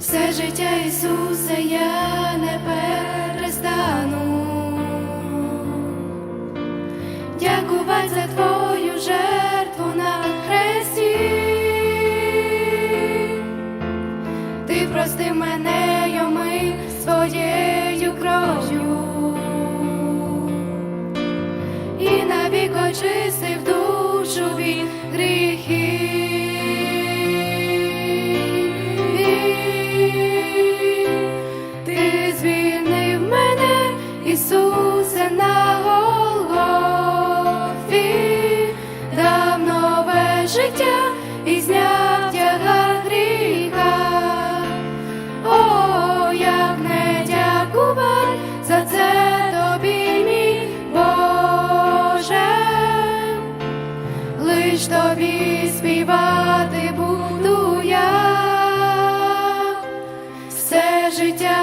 все життя Ісусе я не перестану. Дякувати за Твою жертву на хресті. Ти прости мене йоми своєю кров'ю тобі співати буду я все життя.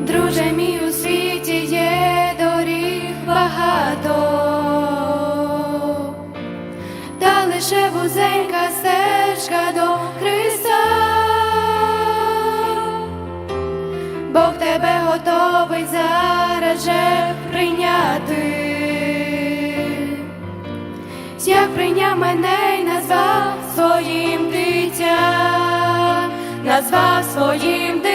Друже мій вузенька стежка до Христа, Бог тебе готовий зараз же прийняти, як прийняв мене й назвав своїм дитям, назвав своїм дитям.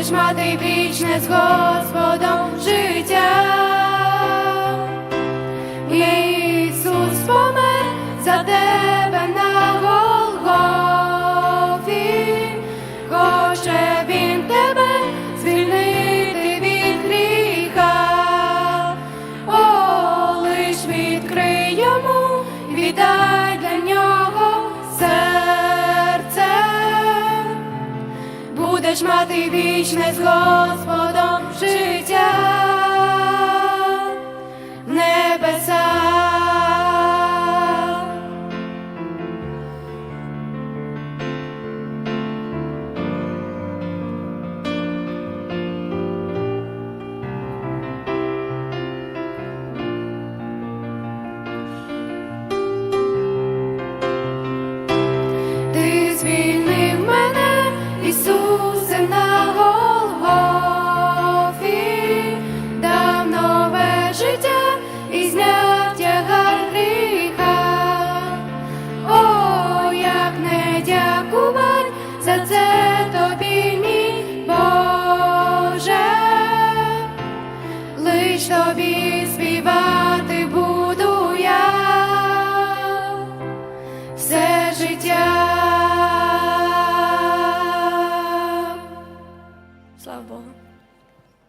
Будеш мати вічне з Господом життя. Будеш мати вічне з Господом життя подякувань за це тобі, мій Боже, лиш тобі співати буду я все життя.